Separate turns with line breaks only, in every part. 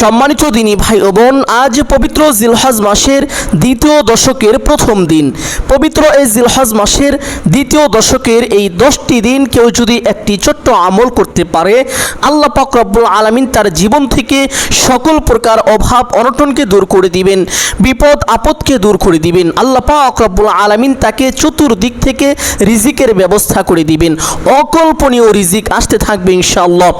সম্মানিত দিনী ভাই ও বোন, আজ পবিত্র জিলহজ মাসের দ্বিতীয় দশকের প্রথম দিন। পবিত্র এই জিলহজ মাসের দ্বিতীয় দশকের এই দশটি দিন কেউ যদি একটি ছোট্ট আমল করতে পারে, আল্লাহ রব্বুল আলমিন তার জীবন থেকে সকল প্রকার অভাব, অনটনকে দূর করে দিবেন, বিপদ, আপদকে দূর করে দিবেন। আল্লাহ রব্বুল আলমিন তাকে চতুর্দিক থেকে রিজিকের ব্যবস্থা করে দিবেন। অকল্পনীয় রিজিক আসতে থাকবে ইনশাআল্লাহ।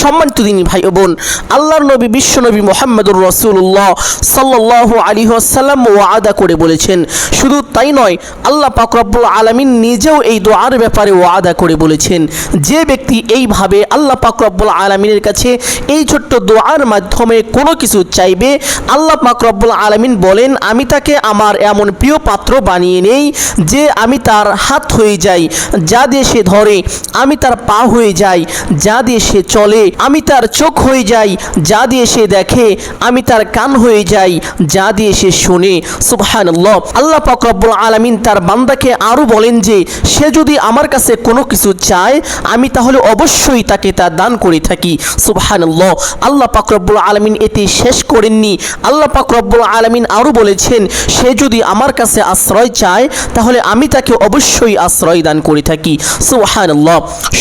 সম্মানিত দিনী ভাই ও বোন, আল্লাহর নবী বিশ্বনবী মোহাম্মদুর রসুল্লাহ সাল্লাহ আলী আসাল্লাম ওয়াদা করে বলেছেন। শুধু তাই নয়, আল্লাহ পাক রব্বুল আলমিন নিজেও এই দোয়ার ব্যাপারে ওয়াদা করে বলেছেন। যে ব্যক্তি এইভাবে আল্লাহ পাক রব্বুল আলমিনের কাছে এই ছোট্ট দোয়ার মাধ্যমে কোনো কিছু চাইবে, আল্লাহ পাক রব্বুল আলমিন বলেন, আমি তাকে আমার এমন প্রিয় পাত্র বানিয়ে নেই যে আমি তার হাত হয়ে যাই, যা দিয়ে সে ধরে, আমি তার পা হয়ে যাই, যা দিয়ে সে চলে, আমি তার চোখ হয়ে যাই, যা দিয়ে সে দেখে আমি তার কান হয়ে যাই, যা দিয়ে সে শুনে। সুবহানাল্লাহ। আল্লাহ পাক রব্বুল আলামিন তার বান্দাকে আরও বলেন যে, সে যদি আমার কাছে কোনো কিছু চায়, আমি তাহলে অবশ্যই তাকে তা দান করে থাকি। সুবহানাল্লাহ। আল্লাহ পাক রব্বুল আলামিন এতে শেষ করেননি। আল্লাহ পাক রব্বুল আলামিন আরও বলেছেন, সে যদি আমার কাছে আশ্রয় চায়, তাহলে আমি তাকে অবশ্যই আশ্রয় দান করে থাকি। সুবহানাল্লাহ।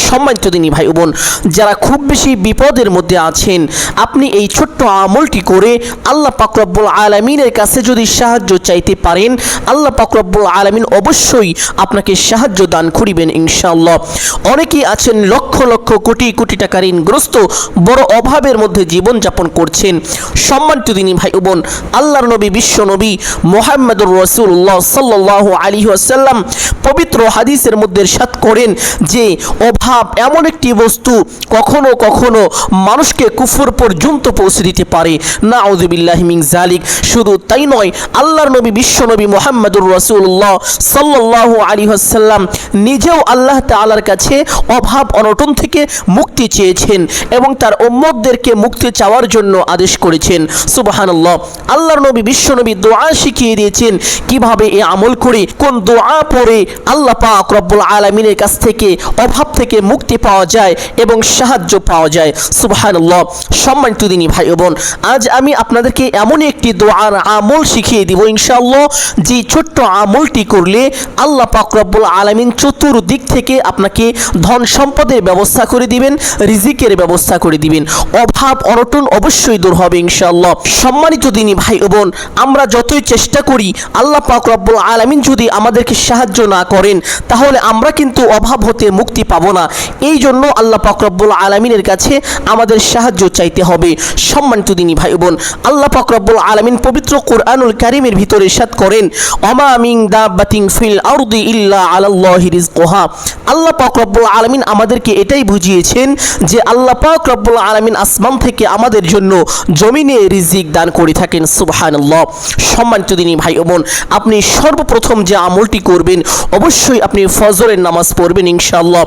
সম্মানিত দিনী ভাই বোন যারা খুব বেশি বিপদের মধ্যে আছেন, আপনি এই ছোট্ট আমলটি করে আল্লাহ পাকরব্বুল আলমিনের কাছে যদি সাহায্য চাইতে পারেন, আল্লাহ পাকরব্বুল আলমিন অবশ্যই আপনাকে সাহায্য দান করিবেন ইনশাআল্লাহ। অনেকেই আছেন লক্ষ লক্ষ কোটি কোটি টাকা ঋণগ্রস্ত, বড় অভাবের মধ্যে জীবনযাপন করছেন। সম্মানিত দিনী ভাই বোন, আল্লাহর নবী, বিশ্ব নবী মোহাম্মদুর রসুল্লাহ সাল্লাহ আলী আসাল্লাম পবিত্র হাদিসের মধ্যে সাত করেন যে, অভাব এমন একটি বস্তু কখনো কখনো মানুষকে কুফর পর্যন্ত পৌঁছে দিতে পারে। না আউজুবিল্লাহ মিং জালিক শুধু তাই নয়, আল্লাহর নবী বিশ্বনবী মোহাম্মদুর রসুল্লাহ সাল্লাহ আলী আসাল্লাম নিজেও আল্লাহ তালার কাছে অভাব, অনটন থেকে মুক্তি চেয়েছেন এবং তার উম্মতদেরকে মুক্তি চাওয়ার জন্য আদেশ করেছেন। সুবাহান্লাহ আল্লাহর নবী বিশ্বনবী দোয়া শিখিয়ে দিয়েছেন কীভাবে এ আমল করে, কোন দোয়া পড়ে আল্লাহ পাক রব্বুল আলমিনের কাছ থেকে অভাব থেকে মুক্তি পাওয়া যায় এবং সাহায্য পাওয়া যায়। সুবাহান্লাহ সম্মানিত দিনী ভাই ও বোন, আজ আমি আপনাদেরকে এমন একটি দোয়ার আমল শিখিয়ে দিব ইনশাআল্লাহ। যে ছোট্ট আমলটি করলে আল্লাহ পাক রব্বুল আলমিন চতুর্দিক থেকে আপনাকে ধন সম্পদের ব্যবস্থা করে দিবেন, রিজিকের ব্যবস্থা করে দিবেন। অভাব, অনটন অবশ্যই দূর হবে ইনশাআল্লাহ। সম্মানিত দিনী ভাই বোন, আমরা যতই চেষ্টা করি, আল্লাহ পাক রব্বুল আলমিন যদি আমাদেরকে সাহায্য না করেন, তাহলে আমরা কিন্তু অভাব হতে মুক্তি পাবো না। এই জন্য আল্লাহ পাক রব্বুল আলমিনের কাছে আমাদের সাহায্য চাইতে হবে। সম্মানিত দিনী ভাই বোন। আল্লাহ পাক রব্বুল আলমিন পবিত্র কোরআনুল কারিমের ভিতরে সাত করেন অমা মিং দাবাতিং ফিল আরদি ইল্লা আলাল্লাহি রিজকুহা আল্লাহ রব্বুল আলমিন আমাদেরকে এটাই বুঝিয়েছেন যে আল্লাহ রব্বুল আলমিন আসমান থেকে আমাদের জন্য জমিনে রিজিক দান করে থাকেন, সুবহানাল্লাহ। সম্মানিত দিনী ভাই বোন, আপনি সর্বপ্রথম যে আমলটি করবেন, অবশ্যই আপনি ফজরের নামাজ পড়বেন ইনশাআল্লাহ।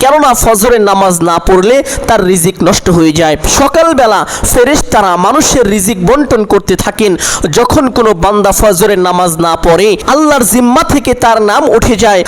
কেননা ফজরের নামাজ না পড়লে তার রিজিক নষ্ট হয়ে যায়। সকালবেলা ফেরেশ তারা মানুষের রিজিক বন্টন করতে থাকেন। যখন কোনো বান্দা ফজরের নামাজ না পড়ে, আল্লাহর জিম্মা থেকে তার নাম উঠে যায়।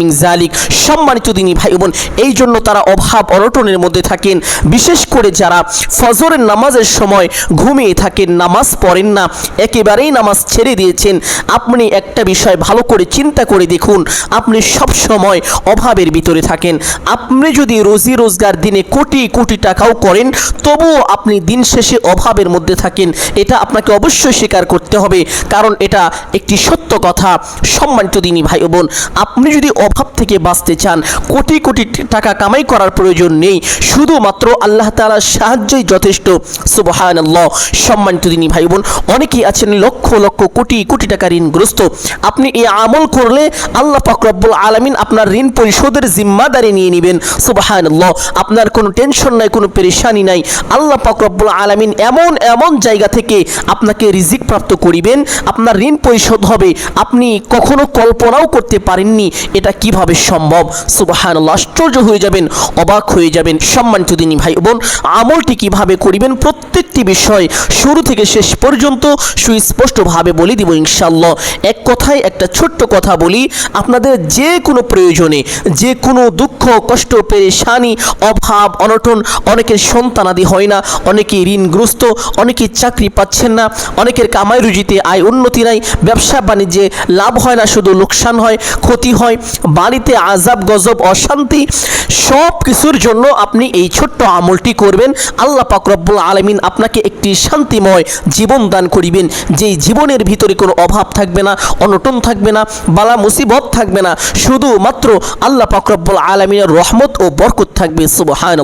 মিন জালিক সম্মানিত দিনী ভাই বোন, এই জন্য তারা অভাব অনটনের মধ্যে থাকেন। বিশেষ করে যারা ফজরের নামাজের সময় ঘুমিয়ে থাকেন, নামাজ পড়েন না, একেবারেই নামাজ ছেড়ে দিয়েছেন। আপনি একটা বিষয় ভালো করে চিন্তা করে দেখুন, আপনি সব সময় অভাবের ভিতরে থাকেন। আপনি যদি রোজি রোজগার দিনে কোটি কোটি টাকাও করেন, তবুও আপনি দিন শেষে অভাবের মধ্যে থাকেন, এটা আপনাকে অবশ্যই স্বীকার করতে হবে। কারণ এটা একটি সত্য কথা। সম্মানিত দিনী ভাই বোন, আপনি যদি অভাব থেকে বাঁচতে চান, কোটি কোটি টাকা কামাই করার প্রয়োজন নেই। শুধুমাত্র আল্লাহ তালার সাহায্যই যথেষ্ট। সুবহান সম্মানিত দিনী ভাই বোন, অনেকেই আছেন লক্ষ লক্ষ কোটি কোটি টাকা ঋণগ্রস্ত। আপনি এই আমল করলে আল্লাহ পাকরব্বুল আলমিন আপনার ঋণ পরিশোধের জিম্মাদারি নিয়ে নেবেন। সুবাহান আপনার কোনো টেনশন নাই, কোনো পেরেশানি নাই। আল্লাহ পাকরব্বুল আলমিন এমন এমন জায়গা থেকে আপনাকে রিজিক প্রাপ্ত করিবেন, আপনার ঋণ পরিশোধ হবে, আপনি কখনো কল্পনাও করতে পারেননি এটা কীভাবে সম্ভব। সুবাহান আশ্চর্য হয়ে যাবেন, অবাক হয়ে যাবেন। সম্মানিত দিনী ভাই বোন, আমলটি কীভাবে করিবেন প্রত্যেকটি বিষয় শুরু থেকে শেষ পর্যন্ত সুস্পষ্টভাবে বলে দিব ইনশাল্লাহ এক কথায় একটা ছোট্ট কথা বলি, আপনাদের যে কোনো প্রয়োজনে যে কোনো দুঃখ, কষ্ট, পেরেশানি, অভাব, অনটন অনেকের সন্তানাদি হয় না অনেক ঋণগ্রস্ত অনেকে চাকরি পাচ্ছেন না, অনেকের কামাই রুজিতে আয় উন্নতি নাই, ব্যবসা বাণিজ্যে লাভ হয় না, শুধু লোকসান হয়, ক্ষতি হয়, বাড়িতে আজাব গজব, অশান্তি সব কিছুর জন্য আপনি এই ছোট্ট আমলটি করবেন। আল্লাহ পাক রব্বুল আলমিন আপনাকে একটি শান্তিময় জীবন দান করিবেন, যেই জীবনের ভিতরে কোনো অভাব থাকবে না, অনটন থাকবে না, বালা মুসিবত থাকবে না, শুধুমাত্র আল্লাহ পাক রব্বুল আলমিনের রহমত ও বরকত থাকবে সুবহান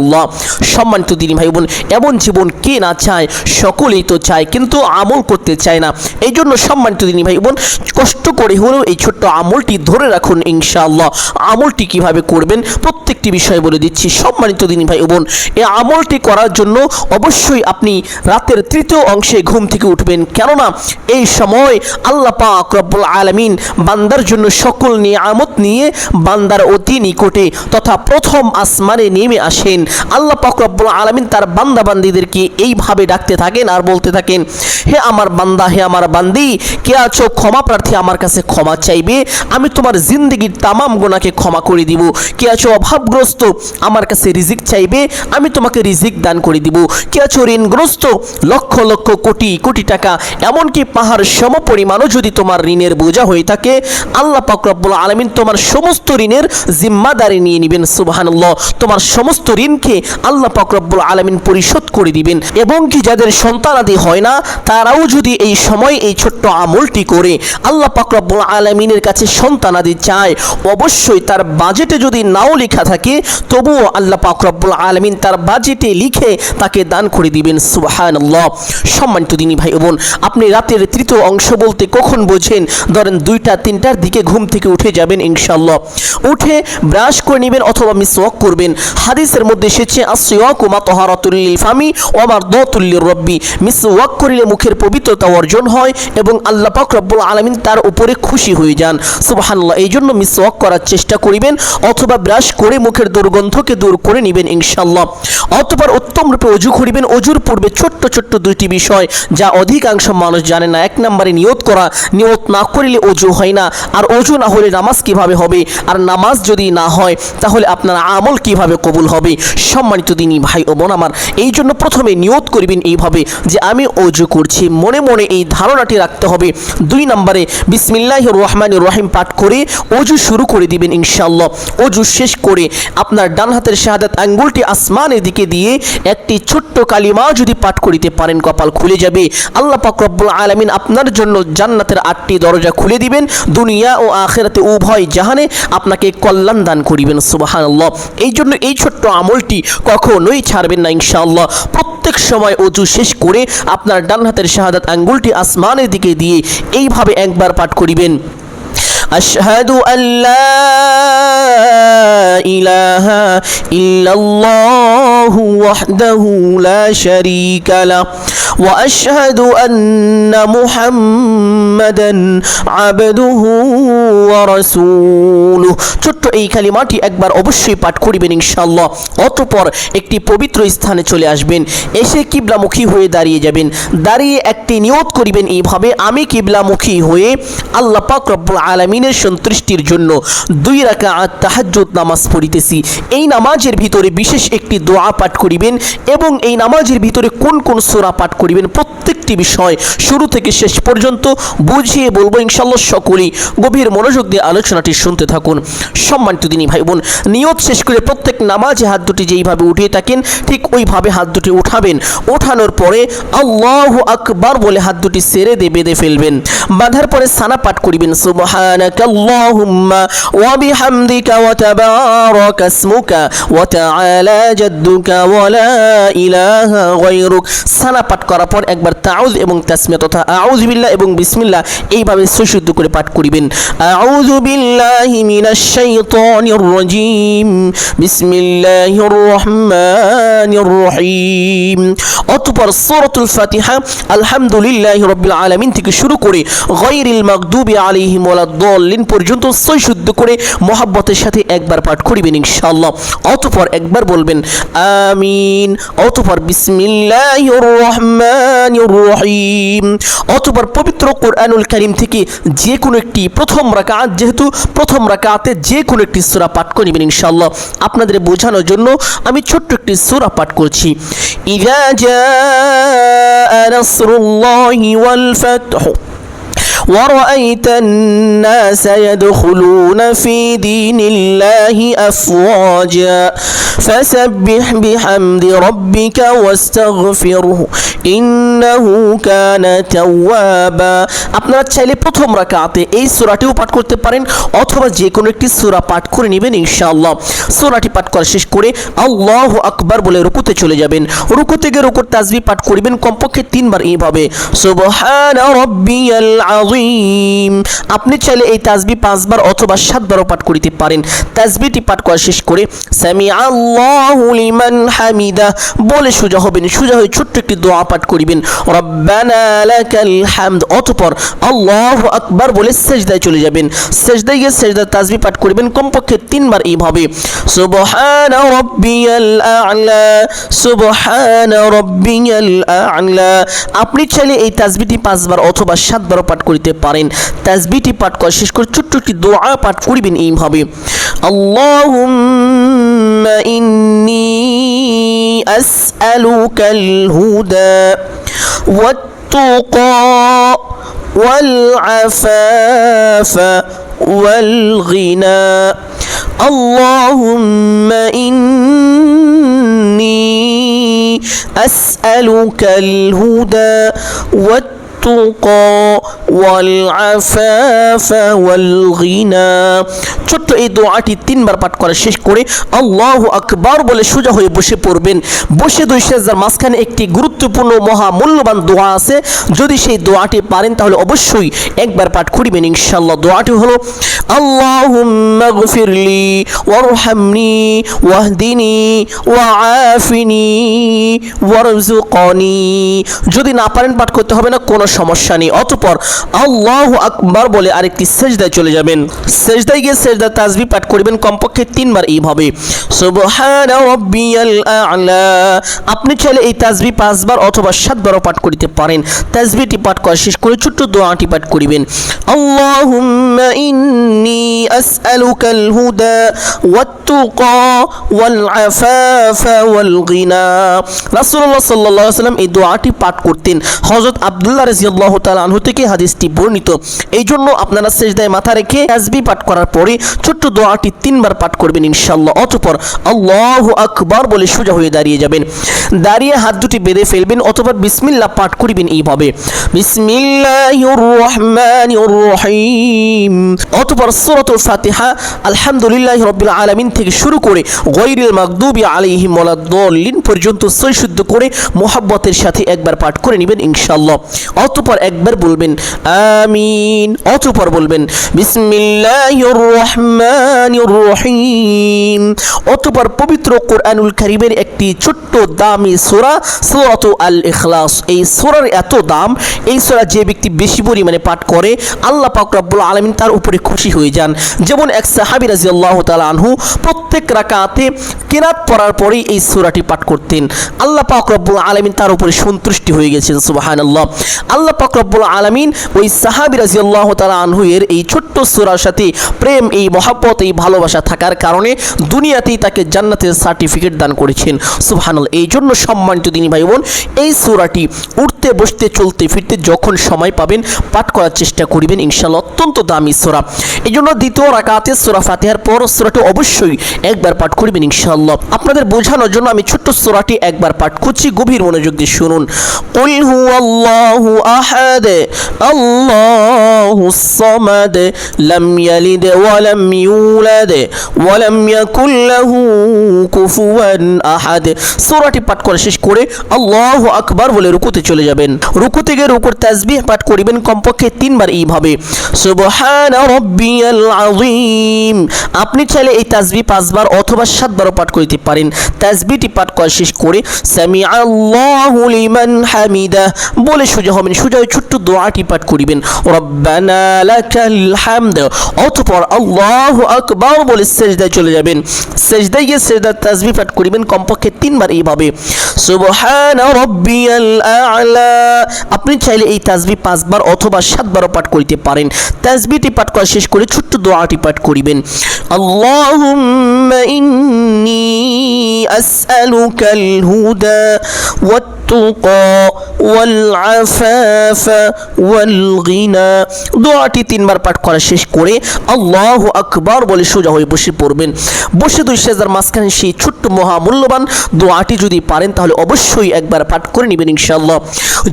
সম্মানিত দিনী ভাই বোন এমন জীবন কে না চায়, সকলেই তো চায়, কিন্তু আমল করতে চায় না। এই জন্য সম্মানিত দিনী ভাই বোন, কষ্ট করে হলেও এই ছোট্ট আমলটি ধরে রাখুন ইনশাআল্লাহ। আমলটি কীভাবে করবেন, প্রত্যেকটি বিষয় বলে দিচ্ছি। সম্মানিত দিনী ভাই বোন, এই আমলটি করার জন্য অবশ্যই আপনি রাতের তৃতীয় অংশে ঘুম থেকে উঠবেন। কেননা এই সময় আল্লাহ পাক রব্বুল আলমিন বান্দার জন্য সকল নিয়ামত নিয়ে বান্দার অতি নিকটে তথা প্রথম আসমানে নেমে আসেন। আল্লাহ পাক রব্বুল আলমিন তার বান্দা বান্দিদেরকে এইভাবে ডাকতে থাকেন আর বলতে থাকেন, হে আমার বান্দা, হে আমার বান্দি, কে আছো? ক্ষমা প্রার্থী আমার কাছে ক্ষমা চাইবে। আমি তোমার জিন্দগির তামাম গোনাকে ক্ষমা করে দিব। কে আছো অভাবগ্রস্ত? আমার কাছে রিজিক চাইবে। আমি তোমাকে রিজিক দান করে দিব। কে আছো ঋণগ্রস্ত? লক্ষ লক্ষ কোটি কোটি টাকা। এমনকি পাহাড় সম পরিমাণও যদি তোমার ঋণের বোঝা হয়ে থাকে, আল্লাহ পাক রব্বুল আলমিন তোমার সমস্ত ঋণের জিম্মাদারি নিয়ে নেবেন, সুবাহানুল্লাহ। তোমার সমস্ত ঋণকে আল্লাহ পাক রব্বুল আলমিন পরিশোধ করে দিবেন। এবং কি যাদের সন্তানাদি হয় না, তারাও যদি এই সময় এই ছোট্ট আমলটি করে আল্লাহ পাক রব্বুল আলমিনের কাছে সন্তানাদি চায়, অবশ্যই তার বাজেটে যদি নাও লেখা থাকে, তবুও আল্লাহ পাক রব্বুল আলমিন তার বাজেটে লিখে তাকে দান করে দিবেন। সুবাহানুল্লাহ। সম্মানিত দিনী ভাই বোন, আপনি রাতের তৃতীয় অংশ বলতে কখন বোঝেন? ধরেন দুইটা, তিনটার দিকে ঘুম থেকে উঠে যাবেন ইনশাল্লাহ উঠে ব্রাশ করে নেবেন অথবা মিসওয়াক করবেন। হাদিসের মধ্যে এসেছে আসিয়াকুমা তহারাতুল্লিল ফামি ও আমার দতুল্লির রব্বি মিসওয়াক করিলে মুখের পবিত্রতা অর্জন হয় এবং আল্লাহ পাক রব্বুল আলমিন তার উপরে খুশি হয়ে যান। সুবহানাল্লাহ এই জন্য মিস ওয়াক করার চেষ্টা করিবেন অথবা ব্রাশ করে মুখের দুর্গন্ধকে দূর করে নেবেন ইনশাল্লাহ অতপর উত্তম রূপে অজু করিবেন। অজুর পূর্বে ছোট্ট ছোট্ট দুইটি বিষয় যা অধিকাংশ মানুষ জানে না। এক নম্বরে নিয়ত করা, নিয়ত না করিলে অজু হয় না। আর অজু না হলে নামাজ কীভাবে হবে? আর নামাজ যদি না হয়, তাহলে আপনার আমল কীভাবে কবুল হবে? সম্মানিত দিনী ভাই ও বোন আমার এই জন্য প্রথমে নিয়ত করবেন এইভাবে যে আমি অজু করছি। মনে মনে এই ধারণাটি রাখতে হবে। দুই নম্বরে বিসমিল্লাহ রহমান রহিম পাঠ করে অজু শুরু করে দিবেন ইনশাল্লাহ অজু শেষ করে আপনার ডান হাতের শাহাদাত আঙ্গুলটি আসমানের দিকে দিয়ে একটি ছোট্ট কালিমা যদি পাঠ করিতে পারেন, কপাল খুলে যাবে। আল্লাহ পাক রব্বুল আলামিন আপনার জন্য জান্নাতের আটটি দরজা খুলে দিবেন। দুনিয়া ও আখেরাতে উভয় জাহানে আপনাকে কল্যাণ দান করিবেন, সুবহানাল্লাহ। এই জন্য এই ছোট্ট আমলটি কখনোই ছাড়বেন না ইনশাআল্লাহ। প্রত্যেক সময় অজু শেষ করে আপনার ডান হাতের শাহাদাত আঙ্গুলটি আসমানের দিকে দিয়ে এইভাবে একবার পাঠ করিবেন। أشهد أن لا إله إلا الله وحده لا شريك له وأشهد أن محمدا عبده ورسوله ছোট্ট এই কালিমাটি একবার অবশ্যই পাঠ করিবেন ইনশাল্লাহ অতঃপর একটি পবিত্র স্থানে চলে আসবেন, এসে কিবলামুখী হয়ে দাঁড়িয়ে যাবেন। দাঁড়িয়ে একটি নিয়ত করিবেন এইভাবে, আমি কিবলামুখী হয়ে আল্লাহ পাক রব্বুল আলামিন আলমিনের সন্তুষ্টির জন্য দুই রাখা রাকা তাহাজ্জুদ নামাজ পড়িতেছি। এই নামাজের ভিতরে বিশেষ একটি দোয়া পাঠ করিবেন এবং এই নামাজের ভিতরে কোন কোন সোরা পাঠ করিবেন প্রত্যেকটি বিষয় শুরু থেকে শেষ পর্যন্ত বুঝিয়ে বলব ইনশাল্লাহ সকলেই। গভীর মনোযোগ দিয়ে আলোচনাটি শুনতে থাকুন। সম্মানিত দিনী ভাই বোন নিয়ত শেষ করে প্রত্যেক নামাজে হাত দুটি যেইভাবে উঠিয়ে থাকেন, ঠিক ওইভাবে হাত দুটি উঠাবেন। ওঠানোর পরে আল্লাহ আকবার বলে হাত দুটি সেরে দিয়ে বেঁধে ফেলবেন। বাঁধার পরে সানা পাঠ করিবেন সুবহানাকা আল্লাহুম্মা ওয়া বিহামদিকা ওয়া তাবারাকা ইসমুকা ওয়া তাআলা জাদ্দুকা ওয়া লা ইলাহা গায়রুক। সানা পাঠ করার পর একবার তাউজ এবং তাসমিয়া তথা আউযু বিল্লাহ এবং বিসমিল্লাহ এইভাবে সুশুদ্ধ করে পাঠ করিবেন। আউযু বিল্লাহি মিনাশ শাইতানির রাজিম। বিসমিল্লাহির রহমানির রহিম। অতঃপর সূরাতুল ফাতিহা আলহামদুলিল্লাহি রাব্বিল আলামিন থেকে শুরু করে গায়রিল মাগদুবি আলাইহিম ওয়ালাদ-দাল্লিন পর্যন্ত সৈশুদ্ধ করে মোহাব্বতের সাথে একবার পাঠ করিবেন ইনশাআল্লাহ। অতঃপর একবার বলবেন, আমিন। অতঃপর বিসমিল্লাহির রহমানির রহিম। অথবা পবিত্র কোরআনুল করিম থেকে যে কোনো একটি প্রথম রাকাত, যেহেতু প্রথম রাকাতে যে কোনো একটি সুরা পাঠ করে নেবেন ইনশাআল্লাহ। আপনাদের বোঝানোর জন্য আমি ছোট্ট একটি সুরা পাঠ করছি। ইজা জাআ নাসরুল্লাহি ওয়াল ফাতহু। ورأيت الناس يدخلون في دين الله أفواجا فسبح بحمد ربك واستغفره إنه كان توابا আপনারা চাইলে প্রথম রাকাতে এই সূরাটিও পাঠ করতে পারেন অথবা যে কোনো একটি সূরা পাঠ করে নেবেন ইনশাআল্লাহ সূরাটি পাঠ করা শেষ করে আল্লাহু আকবার বলে রুকুতে চলে যাবেন রুকু থেকে রুকুর তাসবিহ পাঠ করবেন কমপক্ষে তিনবার এইভাবে সুবহান রাব্বিয়াল আযীম আপনি চাইলে এই তাসবিহ পাঁচবার অথবা সাতবারও পাঠ করিতে পারেন। তাসবিহটি পাঠ করা শেষ করে আল্লাহু লিমান হামিদা বলে সোজা হবেন। সোজা হয়ে ছোট্ট একটি দোয়া পাঠ করিবেন। রব্বানা হামদ অতঃপর আল্লাহু আকবার বলে সেজদায় চলে যাবেন। সেজদায় গিয়ে সেজদার তাসবিহ পাঠ করবেন কমপক্ষে তিনবার এইভাবে। সুবহান রাব্বিয়াল আ'লা সুবহান রাব্বিয়াল আ'লা আপনি চাইলে এই তাসবিহটি পাঁচবার অথবা সাতবারও পাঠ করিতে পারেন তাসবিহটি পাঠ করা শেষ করে ছোট্ট একটি দোয়া পাঠ করিবেন এইভাবে আল্লাহুম্মা ইন্নী আসআলুকাল হুদা والتقى والعفاف والغنى اللهم إني أسألك الهدى والتقى والعفاف والغنى ছোট্ট এই দোয়াটি তিনবার পাঠ করা শেষ করে আল্লাহ আকবার বলে সোজা হয়ে বসে পড়বেন বসে দুই সেজদার মাঝখানে একটি গুরুত্বপূর্ণ মহা মূল্যবান দোয়া আছে যদি সেই দোয়াটি পারেন তাহলে অবশ্যই একবার পাঠ করিবেন ইনশাআল্লাহ দোয়াটি হলো আল্লাহুম্মা গফিরলি ওয়ারহামনি ওয়াহদিনি ওয়াআফিনি ওয়ারজুকনি যদি না পারেন পাঠ করতে হবে না, কোনো সমস্যা নেই। অতঃপর আল্লাহ আকবার বলে আরেকটি সেজদায় চলে যাবেন। সেজদায় গিয়ে সেজদা তাসবিহ পাঠ করবেন, কমপক্ষে তিনবার এইভাবে আপনি চাইলে এই তাসবিহ পাঁচবার অথবা সাতবারও পাঠ করিতে পারেন। তাসবিহটি পাঠ করা শেষ করে ছোট্ট দোয়াটি পাঠ করিবেন। আল্লাহুম্মা ইন্নী ওয়াত-তুকা ওয়াল আফাফা ওয়াল গিনা রাসূলুল্লাহ সাল্লাল্লাহু আলাইহি ওয়াসাল্লাম এই দোয়াটি পাঠ করতেন। হযরত আব্দুল্লাহ রাদিয়াল্লাহু তাআলা আনহু থেকে হাদিসটি বর্ণিত। এই জন্য আপনারা সেজদায় মাথা রেখে তাসবিহ পাঠ করার পরে ছোট্ট দোয়াটি তিনবার পাঠ করবেন ইনশাআল্লাহ। অতঃপর আল্লাহু আকবার বলে সোজা হয়ে দাঁড়িয়ে যাবেন। দাঁড়িয়ে হাত দুটি বেঁধে ফেলবেন অথবা বিসমিল্লাহ পাঠ করিবেন এইভাবে। বিসমিল্লাহির রহমানির রহিম। অতঃপর সূরাতুল ফাতিহা আলহামদুলিল্লাহ রাব্বিল আলামিন থেকে শুরু করে গায়রিল মাগদুবি আলাইহিম ওয়ালাদ-দাল্লিন পর্যন্ত সই শুদ্ধ করে মোহাব্বতের সাথে একবার পাঠ করে নেবেন ইনশাআল্লাহ। অতপর একবার বলবেন, আমিন। অতপর বলবেন, বিসমিল্লাহির রহমানির রহিম। অতঃপর পবিত্র কোরআনুল কারীমের একটি ছোট্ট দামি সূরা সূরাতু আল ইখলাস এই সূরার এত দাম, এই সূরা যে ব্যক্তি বেশি পরিমাণে পাঠ করে, আল্লাহ পাক রব্বুল আলামিন তার উপরে খুশি হয়ে যান। যেমন এক সাহাবী রাদিয়াল্লাহু তাআলা আনহু প্রত্যেক রাকাতে কেরাত পড়ার পরেই এই সূরাটি পাঠ করতেন। আল্লাহ পাক রব্বুল আলামিন তার উপরে সন্তুষ্টি হয়ে গেছেন, সুবহানাল্লাহ। আল্লাহ পাক রব্বুল আলামিন ওই সাহাবী রাদিয়াল্লাহু তাআলা আনহু এর এই ছোট্ট সূরার সাথে প্রেম, এই মহাব্বত, এই ভালোবাসা থাকার কারণে দুনিয়াতেই তাকে জান্নাতের সার্টিফিকেট দান করেছেন, সুবহানাল্লাহ। এই জন্য সম্মানিত দিনী ভাই বোন, এই সূরাটি উঠতে, বসতে, চলতে, ফিরতে যখন সময় পাবেন, পাঠ করার চেষ্টা করিবেন, ইনশাআল্লাহ, অত্যন্ত দামি সূরা। এই জন্য দ্বিতীয় রাকাতে সূরা ফাতিহার পর সূরাটি অবশ্যই একবার পাঠ করবেন ইনশাআল্লাহ। আপনাদের বোঝানোর জন্য আমি ছোট্ট সূরাটি একবার পাঠ করছি, গভীর মনোযোগ দিয়ে শুনুন। কুল হুয়াল্লাহু আহাদ আল্লাহুস সামাদ, লাম ইয়ালিদ ওয়া লাম ইউলাদ, ওয়া লাম ইয়াকুল লাহু কুফুয়ান আহাদ। সূরাটি পাঠ করা শেষ করে আল্লাহু আকবার বলে রুকুতে চলে যাবেন। রুকু থেকে রুকুর তাসবিহ পাঠ করিবেন কমপক্ষে তিনবার এইভাবে। সুবহান রাব্বি আযীম। আপনি চাইলে এই তাসবিহ পাঁচবার অথবা সাতবারও পাঠ করতে পারেন। তাসবিহটি পাঠ করা শেষ করে সামি আল্লাহু হামিদা বলে সোজা হবেন, সোজা ওই ছোট্ট দোয়াটি পাঠ করিবেন। অতঃপর আল্লাহু আকবার বলে সেজদায় চলে যাবেন। সেজদায় গিয়ে সেজদার তাসবিহ পাঠ করিবেন কমপক্ষে তিনবার এইভাবে। সুবহান রব্বিয়াল আ'লা। আপনি চাইলে এই তাসবিহ পাঁচবার অথবা সাতবারও পাঠ করিতে পারেন। তাসবিহটি পাঠ করা শেষ করে ছোট্ট দোয়াটি পাঠ করিবেন। আল্লাহুম্মা ইন্নী আসআলুকাল হুদা والتقى والعفاف والغنى দোয়াটি তিনবার পাঠ করা শেষ করে আল্লাহ আকবার বলে সোজা হয়ে বসে পড়বেন বসে দুই সেজার মাঝখানে সেই ছোট্ট মহামূল্যবান দোয়াটি যদি পারেন তাহলে অবশ্যই একবার পাঠ করে নেবেন ইনশাআল্লাহ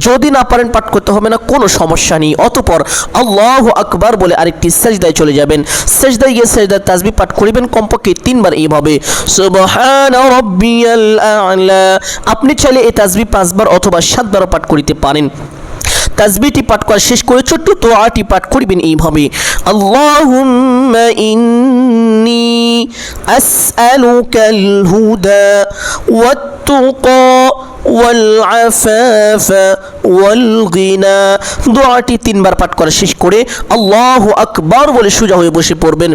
যদি না পারেন পাঠ করতে হবে না কোনো সমস্যা নেই অতপর আল্লাহ আকবার বলে আরেকটি সেজদায় চলে যাবেন সেজদায় গিয়ে সেজদার তাসবি পাঠ করিবেন কমপক্ষে তিনবার এইভাবে সুবহান রব্বিয়াল আ'লা আপনি চাইলে এই তাসবি পাঁচবার অথবা সাতবারও পাঠ করিতে পারেন। তাজবিটি পাঠ করা শেষ করে ছোট্ট তো তোয়াটি পাঠ করিবেন এইভাবে। আল্লাহুম্মা ইন্নি আসআলুকাল হুদা ওয়াত-তুকা দোয়াটি তিনবার পাঠ করা শেষ করে আল্লাহ আকবার বলে সোজা হয়ে বসে পড়বেন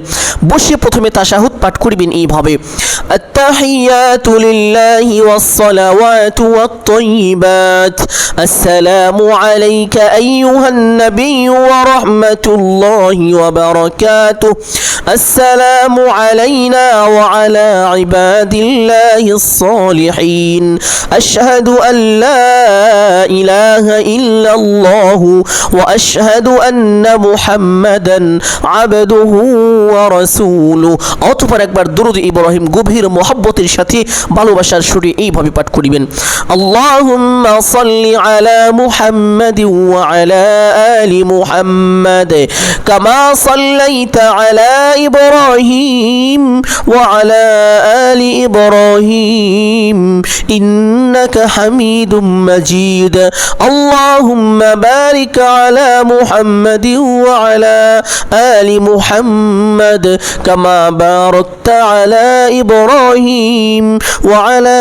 বসে প্রথমে তাশাহুদ পাঠ করিবেন এইভাবে التحيات لله والصلوات والطيبات السلام عليك أيها النبي ورحمة الله وبركاته السلام علينا وعلى عباد الله الصالحين أشهد أن لا إله إلا الله وأشهد أن محمدا عبده ورسوله অতপর একবার দুরুদ ইব্রাহিম গভীর মহব্বতের সাথে ভালোবাসার সুরে এইভাবে পাঠ করিবেন আল্লাহুম্মা সাল্লি আলা মুহাম্মাদিন ওয়া আলা আলি মুহাম্মাদ কামা সাল্লাইতা আলা ইব্রাহিম ওয়া আলা আলি ইব্রাহিম إنك حميد مجيد اللهم بارك على محمد وعلى آل محمد كما باركت على إبراهيم وعلى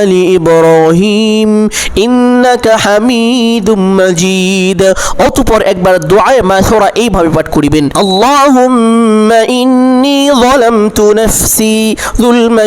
آل إبراهيم إنك حميد مجيد অতপর একবার দোয়ায় মাসরা এইভাবে পাঠ করিবেন اللهم إني ظلمت نفسي ظلما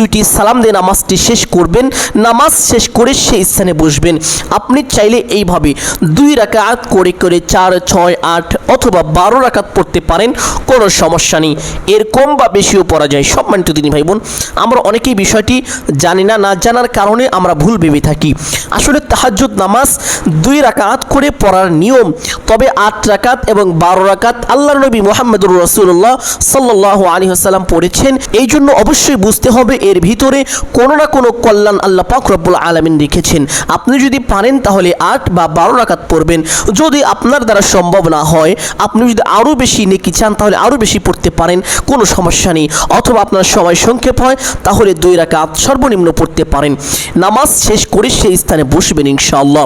দুইটি সালাম দিয়ে নামাজটি শেষ করবেন। নামাজ শেষ করে সেই স্থানে বসবেন। আপনি চাইলে এইভাবে দুই রাকাত করে করে চার, ছয়, আট অথবা বারো রাকাত পড়তে পারেন, কোনো সমস্যা নেই। এর কম বা বেশিও পড়া যায়। সব মানিত দিনী ভাই বোন আমরা অনেকেই বিষয়টি জানি না না জানার কারণে আমরা ভুল ভেবে থাকি। আসলে তাহাজ্জুদ নামাজ দুই রাকাত করে পড়ার নিয়ম, তবে আট রাকাত এবং বারো রাকাত আল্লাহ নবী মোহাম্মদুর রসুল্লাহ সাল্লাহ আলী হাসাল্লাম পড়েছেন। এই জন্য অবশ্যই বুঝতে হবে এর ভিতরে কোনো না কোনো কল্যাণ আল্লাহ পাক রব্বুল আলমিন রেখেছেন। আপনি যদি পারেন তাহলে আট বা বারো রাকাত পড়বেন। যদি আপনার দ্বারা সম্ভব না হয়, আপনি যদি আরও বেশি নেকি চান তাহলে আরও বেশি পড়তে পারেন, কোনো সমস্যা নেই। অথবা আপনার সময় সংক্ষেপ হয়, তাহলে দুই রাকাত সর্বনিম্ন পড়তে পারেন। নামাজ শেষ করে সেই স্থানে বসবেন ইনশাআল্লাহ।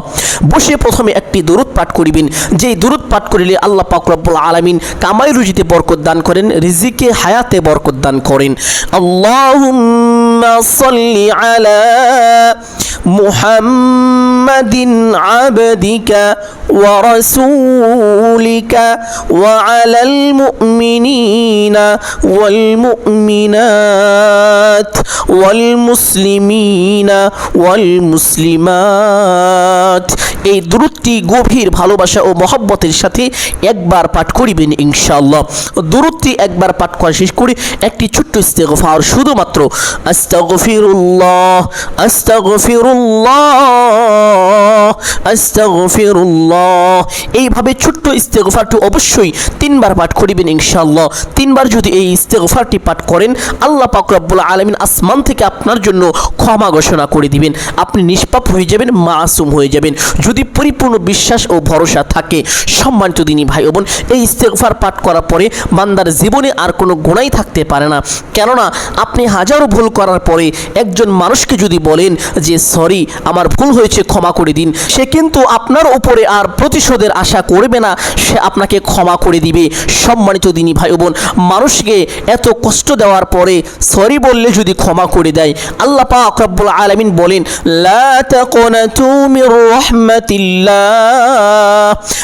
বসে প্রথমে একটি দরুদ পাঠ করিবেন। যেই দরুদ পাঠ করিলে আল্লাহ পাক রব্বুল আলামিন কামাই রুজিতে বরকত দান করেন, রিজিকে হায়াতে বরকত দান করেন। اللهم صل على محمد عبدك ورسولك وعلى المؤمنين والمؤمنات والمسلمين والمسلمات এই দূরত্বটি গভীর ভালোবাসা ও মহব্বতের সাথে একবার পাঠ করিবেন ইনশাআল্লাহ। দূরত্বটি একবার পাঠ করা শেষ করি একটি ছোট্ট ইস্তেগফার শুধুমাত্র আস্তাগফিরুল্লাহ আস্তাগফিরুল্লাহ আস্তাগফিরুল্লাহ। এইভাবে ছোট্ট ইস্তেগফারটি অবশ্যই তিনবার পাঠ করিবেন ইনশাআল্লাহ। তিনবার যদি এই ইস্তেগফারটি পাঠ করেন, আল্লাহ পাক রব্বুল আলামিন আসমান থেকে আপনার জন্য ক্ষমা ঘোষণা করে দিবেন। আপনি নিষ্পাপ হয়ে যাবেন, মাসুম হয়ে যাবেন। যদি পরিপূর্ণ বিশ্বাস ও ভরসা থাকে, সম্মানিত দিনী ভাই বোন, এই ইস্তেগফার পাঠ করার পরে বান্দার জীবনে আর কোনো গুণাই থাকতে পারে না। কেননা, আপনি হাজারো ভুল করার পরে একজন মানুষকে যদি বলেন যে, সরি, আমার ভুল হয়েছে, ক্ষমা করে দিন। সে কিন্তু আপনার উপরে আর প্রতিশোধের আশা করবে না, সে আপনাকে ক্ষমা করে দিবে। সম্মানিত দিনী ভাই বোন, মানুষকে এত কষ্ট দেওয়ার পরে সরি বললে যদি ক্ষমা করে দেয়, আল্লাহ পাক রব্বুল আলামিন বলেন, লা তাকুনাতু মির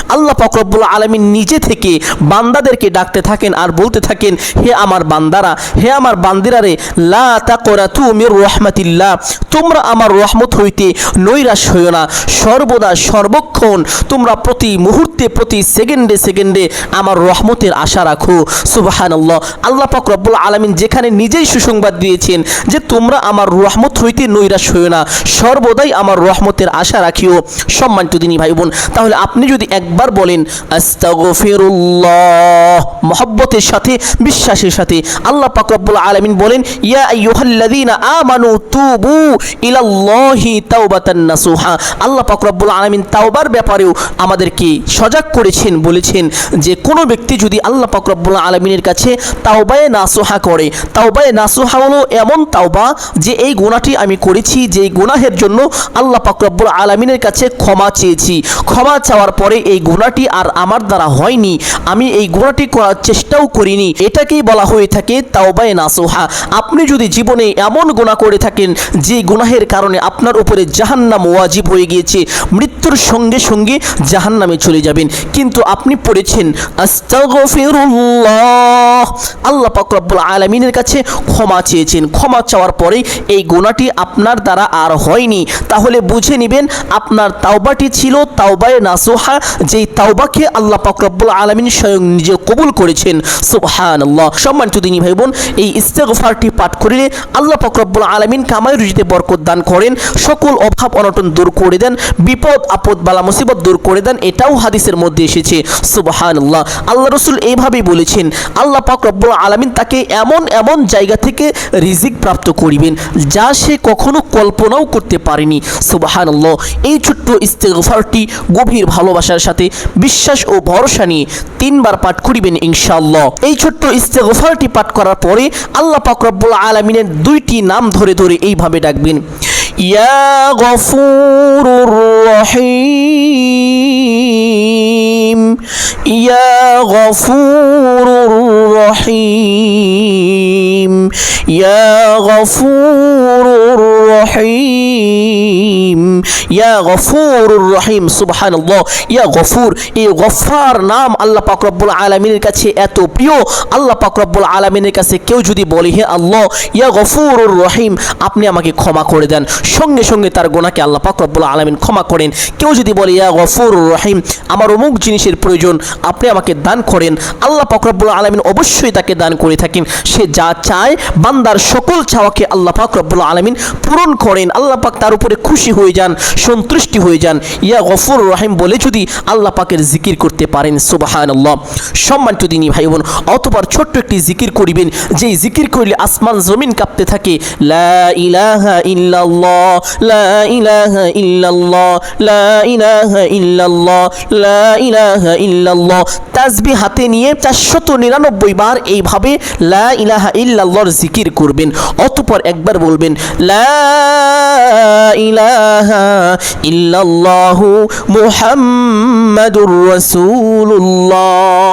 আল্লাহ পাক রব্বুল আলামিন নিজে থেকে বান্দাদেরকে ডাকতে থাকেন আর বলতে থাকেন, হে আমার বান্দারা, হে আমার বান্দিরারে, লা তাকুনাতু মির রাহমাতিল্লাহ। তোমরা আমার রহমত হইতে নৈরাশ হইও না। সর্বদা সর্বক্ষণ তোমরা প্রতি মুহূর্তে, প্রতি সেকেন্ডে সেকেন্ডে আমার রহমতের আশা রাখো। সুবহানাল্লাহ। আল্লাহ পাক রব্বুল আলামিন যেখানে নিজেই সুসংবাদ দিয়েছেন যে, তোমরা আমার রহমত হইতে নৈরাশ হইও না। সর্বদাই আমার রহমতের আশা রাখিও। সম্মানিত দিনী ভাই বোন, তাহলে আপনি যদি একবার বলেন, আস্তাগফিরুল্লাহ মহব্বতের সাথে, বিশ্বাসের সাথে, আল্লাহ পাক রব্বুল আলামিন বলেন, ইয়া আইয়ুহাল্লাযীনা আমানু তুবু ইলাল্লাহি তাওবাতান নাসুহা আল্লাহ পাক রব্বুল আলামিন তাওবার ব্যাপারেও আমাদেরকে সজাগ করেছেন, বলেছেন যে কোনো ব্যক্তি যদি আল্লাহ পাক রব্বুল আলামিনের কাছে তাওবায়ে নাসুহা করে, তাওবায়ে নাসুহা হলো এমন তাওবা যে এই গুনাহটি আমি করেছি যে গুনাহের জন্য আল্লাহ পাক রব্বুল আলামিনের কাছে ক্ষমা চেয়েছি। ক্ষমা চাওয়ার পরে এই গুনাহটি আর আমার দ্বারা হয়নি। আমি এই গুনাহটি করার চেষ্টাও করিনি। এটাকেই বলা হয়ে থাকে তাওবায়ে নাসুহা। আপনি যদি জীবনে এমন গুনাহ করে থাকেন, যে গুনাহের কারণে আপনার উপরে জাহান্নাম ওয়াজিব হয়ে গিয়েছে, মৃত্যুর সঙ্গে সঙ্গে জাহান্নামে চলে যাবেন। কিন্তু আপনি পড়েছেন, আস্তাগফিরুল্লাহ। আল্লাহ পাক রব্বুল আলামিনের কাছে ক্ষমা চেয়েছেন। ক্ষমা চাওয়ার পরে এই গুনাহটি আপনার দ্বারা আর হয়নি। তাহলে বুঝে নেবেন, আপনার তাওবাটি ছিল তাওবায়ে নাসুহা, যেই তাওবাকে আল্লাহ পাক রব্বুল আলামিন স্বয়ং নিজে কবুল করেছেন। সুবহানাল্লাহ। সম্মানিত দিনী ভাই বোন এই ইস্তেগফারটি পাঠ করিলে আল্লাহ পাক রব্বুল আলামিন কামাই রুজিতে বরকত দান করেন, সকল অভাব অনটন দূর করে দেন, বিপদ, আপদ, বালা, মুসিবত দূর করে দেন, এটাও হাদিসের মধ্যে এসেছে। সুবহানাল্লাহ। আল্লাহ রসুল এইভাবেই বলেছেন, আল্লাহ পাক রব্বুল আলামিন তাকে এমন এমন জায়গা থেকে রিজিক প্রাপ্ত করিবেন, যা সে কখনো কল্পনাও করতে পারেনি। সুবহানাল্লাহ। এই ছোট্ট ইস্তেগফারটি গভীর ভালোবাসার সাথে বিশ্বাস ও ভরসা নিয়ে তিনবার পাঠ করিবেন ইনশাআল্লাহ। এই ছোট্ট ইস্তেগফারটি পাঠ করার পরে আল্লাহ পাক রব্বুল আলামিনের দুইটি নাম ধরে ধরে এইভাবে ডাকবেন। রহিম, ইয়া গফুরুর রহিম, ইয়া গফুরুর রহিম, ইয়া গফুরুর রহিম, সুবহানাল্লাহ, ইয়া গফুর, এই গফার নাম আল্লাহ পাক রব্বুল আলামিনের কাছে এত প্রিয়। আল্লাহ পাক রব্বুল আলামিনের কাছে কেউ যদি বলে, হে আল্লাহ, ইয়া গফুরুর রহিম, আপনি আমাকে ক্ষমা করে দেন। সঙ্গে সঙ্গে তার গোনাকে আল্লাহ পাক রব্বুল আলামিন ক্ষমা করেন। কেউ যদি বলে, ইয়া গফুরুর রহিম, আমার অমুক জিনিসের প্রয়োজন, আপনি আমাকে দান করেন। আল্লাহ পাক রব্বুল আলামিন অবশ্যই তাকে দান করে থাকেন। সে যা চায়, বান্দার সকল চাওয়াকে আল্লাহ পাক রব্বুল আলামিন পূরণ করেন। আল্লাহ পাক তার উপরে খুশি হয়ে যান, সন্তুষ্টি হয়ে যান। ইয়া গফুর রহিম বলে যদি আল্লাহ পাকের জিকির করতে পারেন, সুবহানাল্লাহ। সম্মানিত দিনী ভাই বোন অতবার ছোট্ট একটি জিকির করিবেন। যেই জিকির করলে আসমান, জমিন কাঁপতে থাকে। লা ইলাহা ইল্লাল্লাহ। ইল্লাল্লাহ হাতে নিয়ে চারশত নিরানব্বই বার এইভাবে লা ইলাহা ইল্লাল্লাহর জিকির করবেন, অতপর একবার বলবেন, লা ইলাহা ইল্লাল্লাহু মুহাম্মাদুর রাসূলুল্লাহ।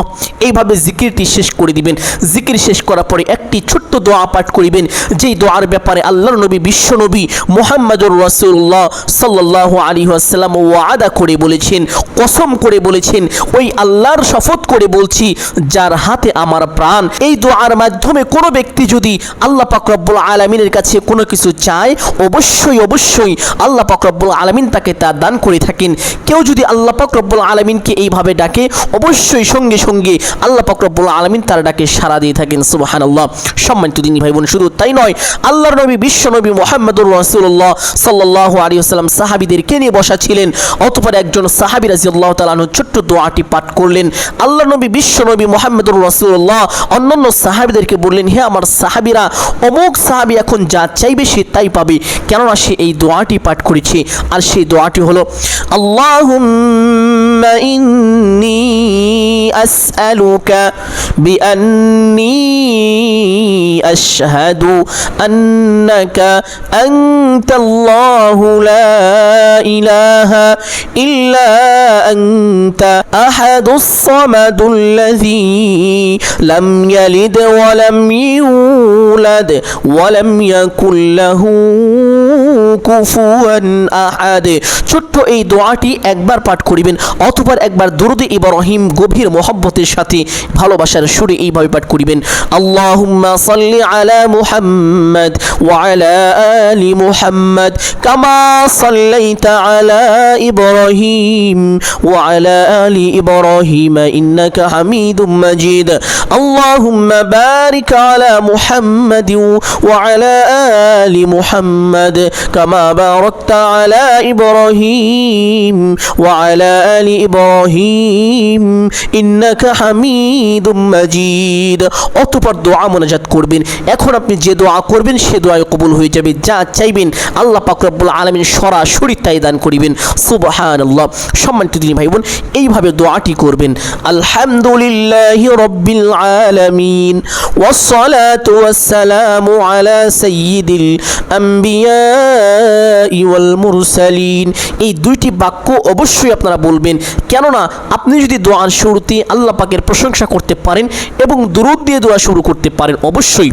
এইভাবে জিকিরটি শেষ করে দিবেন। জিকির শেষ করার পরে একটি ছোট্ট দোয়া পাঠ করিবেন, যেই দোয়ার ব্যাপারে আল্লাহর নবী, বিশ্ব নবী মোহাম্মদুর রাসূলুল্লাহ সাল্লাল্লাহু আলাইহি ওয়াসাল্লাম ওয়াদা করে বলেছেন, কসম করে বলেছেন, ওই আল্লাহর শপথ করে বলছি, যার হাতে আমার প্রাণ, এই দোয়ার মাধ্যমে কোনো ব্যক্তি যদি আল্লাহ পাক রব্বুল আলামিনের কাছে কোনো কিছু চায়, অবশ্যই অবশ্যই আল্লাহ পাক রব্বুল আলমিন তাকে তা দান করে থাকেন। কেউ যদি আল্লাহ পাক রব্বুল আলমিনকে এইভাবে ডাকে, অবশ্যই সঙ্গে সঙ্গে আল্লাহ পাক রব্বুল আলমিন তার ডাকে সাড়া দিয়ে থাকেন সুবাহান আল্লাহ সম্মানিত দিনী ভাই বোন, শুধু তাই নয়, আল্লাহর নবী, বিশ্ব নবী মোহাম্মদুর রসুল্লাহ সাল্লাহ আলী আসসালাম সাহাবিদেরকে নিয়ে বসা ছিলেন। অতপর একজন সাহাবি রাজি আল্লাহ তালাহ ছোট্ট দোয়াটি পাঠ করলেন। আল্লাহ নবী, বিশ্ব নবী মোহাম্মদুর রসুল্লাহ অন্যান্য সাহাবিদেরকে বললেন, হে আমার সাহাবিরা, অমুক সাহাবি এখন যা চাইবে সে তাই পাবে। কেননা সে এই দোয়াটি পাঠ করেছে। আর সেই দোয়াটি হলো আল্লাহ ইন্নী আসআলুকা বিআন্নী আশহাদু আন্নাকা আনতাল্লাহু লা ইলাহা ইল্লা আনতা আহাদুস সামাদুল্লাযী লাম ইয়ালিদ ওয়া লাম ইউলাদ ওয়া লাম ইয়াকুল লাহু কুফুয়ান আহাদ ছোট্ট এই দোয়াটি একবার পাঠ করিবেন অথবা একবার দুরুদ ইব্রাহিম গভীর মোহব্বতের সাথে ভালোবাসার সুরে এইভাবে পাঠ করিবেন। আল্লাহুম্মা সাল্লি আলা মুহাম্মদ ওয়া আলা মুহাম্মদ কামা সাল্লাইতা আলা ইব্রাহিম ওয়া আলা ইব্রাহিম ইন্নাকা হামিদুম মাজিদ। আল্লাহুম্মা বারিক আলা মুহাম্মদ আলা আলি মুহাম্মদ কামা বারাকতা আলা ইব্রাহিম ওয়া আলা আলি ইব্রাহিম ইন্নাকা হামিদুম মাজিদ। অতঃপর দোয়া মোনাজাত করবেন। এখন আপনি যে দোয়া করবেন, সে দোয়া কবুল হয়ে যাবে। যা চাইবেন আল্লাহ পাক রব্বুল আলামিন সরাসরি তাই দান করিবেন। সুবহানাল্লাহ। সম্মানিত দিনী ভাই বোন, এইভাবে দোয়াটি করবেন। আলহামদুলিল্লাহি রব্বিল আলামিন। ওয়াসসালামু আলা সাইয়্যিদিল আম্বিয়া ওয়াল মুরসালিন। এই দুইটি বাক্য অবশ্যই আপনারা বলবেন। কেননা আপনি যদি দোয়ার শুরুতে আল্লাহ পাকের প্রশংসা করতে পারেন এবং দুরুদ দিয়ে দোয়া শুরু করতে পারেন অবশ্যই।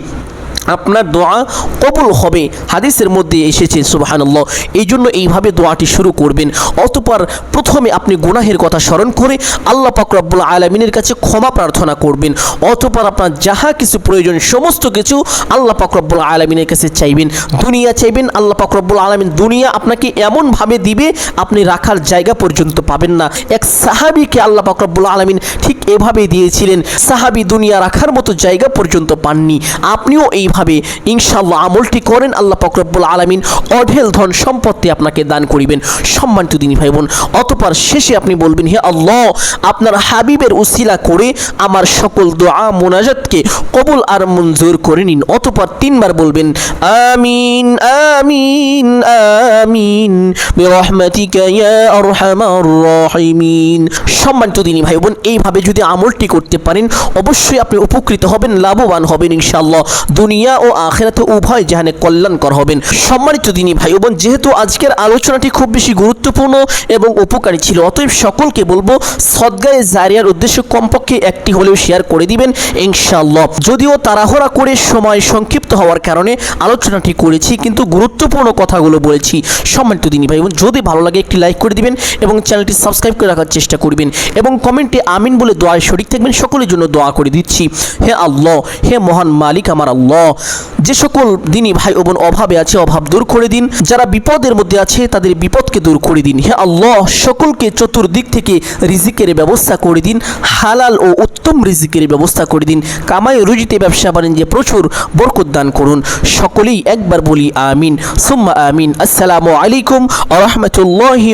আপনার দোয়া কবুল হবে। হাদিসের মধ্যে এসেছে সুবাহান্লাহ এই জন্য এইভাবে দোয়াটি শুরু করবেন। অতপর প্রথমে আপনি গুনাহের কথা স্মরণ করে আল্লাহ পাক রব্বুল আলমিনের কাছে ক্ষমা প্রার্থনা করবেন। অতপর আপনার যাহা কিছু প্রয়োজন, সমস্ত কিছু আল্লাহ পাক রব্বুল আলমিনের কাছে চাইবেন। দুনিয়া চাইবেন, আল্লাহ পাক রব্বুল আলমিন দুনিয়া আপনাকে এমনভাবে দিবে, আপনি রাখার জায়গা পর্যন্ত পাবেন না। এক সাহাবিকে আল্লাহ পাক রব্বুল আলমিন ঠিক এভাবেই দিয়েছিলেন, সাহাবি দুনিয়া রাখার মতো জায়গা পর্যন্ত পাননি। আপনিও এইভাবে ইনশাল্লাহ আমলটি করেন, আল্লাহ পাকরব্বুল আলমিন অঢেল ধন সম্পত্তি আপনাকে দান করিবেন। সম্মানিত দিনী ভাই বোন অতপর শেষে আপনি বলবেন, হে আল্লাহ, আপনার হাবিবের উসিলা করে আমার সকল দোয়া মোনাজাতকে কবুল আর মঞ্জুর করে নিন। অতপর তিনবার বলবেন, আমিন আমিন আমিন, বিরহমাতিকা ইয়া আরহামার রাহিমিন। সম্মানিত দিনী ভাই বোন এইভাবে যদি আমলটি করতে পারেন, অবশ্যই আপনি উপকৃত হবেন, লাভবান হবেন ইনশাআল্লাহ। দুনিয়া ও আখেরাতে উভয় জাহানে কল্যাণকর হবেন। সম্মানিত দিনী ভাই বোন যেহেতু আজকের আলোচনাটি খুব বেশি গুরুত্বপূর্ণ এবং উপকারী ছিল, অতএব সকলকে বলব, সদ্গায়ে জারিয়ার উদ্দেশ্য কমপক্ষে একটি হলেও শেয়ার করে দিবেন, ইনশাআল্লাহ। যদিও তাড়াহুড়া করে সময় সংক্ষিপ্ত হওয়ার কারণে আলোচনাটি করেছি, কিন্তু গুরুত্বপূর্ণ কথাগুলো বলেছি। সম্মানিত দিনী ভাই বোন যদি ভালো লাগে একটি লাইক করে দিবেন এবং চ্যানেলটি সাবস্ক্রাইব করে রাখার চেষ্টা করবেন এবং কমেন্টে আমিন বলে দোয়ায় শরিক থাকবেন, সকলের জন্য দোয়া করে দিচ্ছি। হে আল্লাহ, হে মহান মালিক আমার আল্লাহ যে সকল দিনই ভাই ও বোন অভাবে আছে, অভাব দূর করে দিন। যারা বিপদের মধ্যে আছে, তাদের বিপদকে দূর করে দিন। হে আল্লাহ, সকলকে চতুর্দিক থেকে রিজিকের ব্যবস্থা করে দিন, হালাল ও উত্তম রিজিকের ব্যবস্থা করে দিন। কামাই রুজিতে ব্যবসা বাণিজ্যে প্রচুর বরকত দান করুন। সকলেই একবার বলি আমিন। সুম্মা আমিন। আসসালামু আলাইকুম আ রহমতুল্লাহি